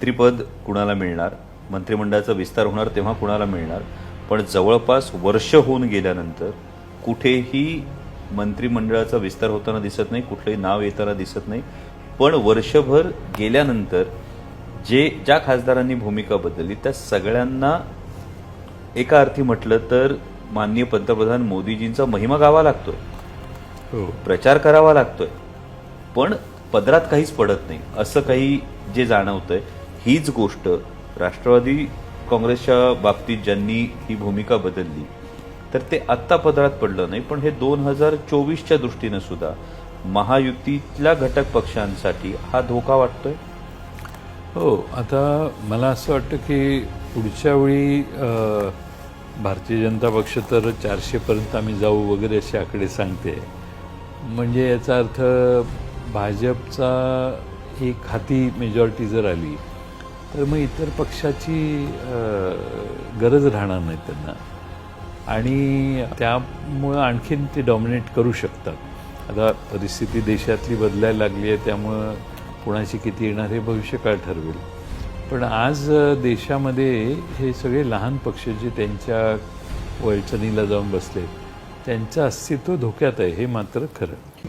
मंत्रिपद कुणाला मिळणार? मंत्रिमंडळाचा विस्तार होणार तेव्हा कुणाला मिळणार? पण जवळपास वर्ष होऊन गेल्यानंतर कुठेही मंत्रिमंडळाचा विस्तार होताना दिसत नाही कुठलंही नाव येताना दिसत नाही. पण वर्षभर गेल्यानंतर जे ज्या खासदारांनी भूमिका बदलली त्या सगळ्यांना एका अर्थी म्हटलं तर माननीय पंतप्रधान मोदीजींचा महिमा गावा लागतोय. हो. प्रचार करावा लागतोय. पण पदरात काहीच पडत नाही. असं काही जे जाणवतंय हीच गोष्ट राष्ट्रवादी काँग्रेसच्या बाबतीत ज्यांनी ही भूमिका बदलली तर ते आत्ता पदरात पडलं नाही पण हे दोन हजार चोवीसच्या दृष्टीनं सुद्धा महायुतीतल्या घटक पक्षांसाठी हा धोका वाटतोय? हो आता मला असं वाटतं की पुढच्या वेळी भारतीय जनता पक्ष तर चारशेपर्यंत आम्ही जाऊ वगैरे असे आकडे सांगते. म्हणजे याचा अर्थ भाजपचा एक हाती मेजॉरिटी जर आली तर मग इतर पक्षाची गरज राहणार नाही त्यांना. आणि त्यामुळं आणखीन ते डॉमिनेट करू शकतात. आता परिस्थिती देशातली बदलायला लागली आहे त्यामुळं कोणाची किती येणार हे भविष्यकाळ ठरवेल. पण आज देशामध्ये हे सगळे लहान पक्ष जे त्यांच्या वळचणीला जाऊन बसले त्यांचं अस्तित्व धोक्यात आहे हे मात्र खरं.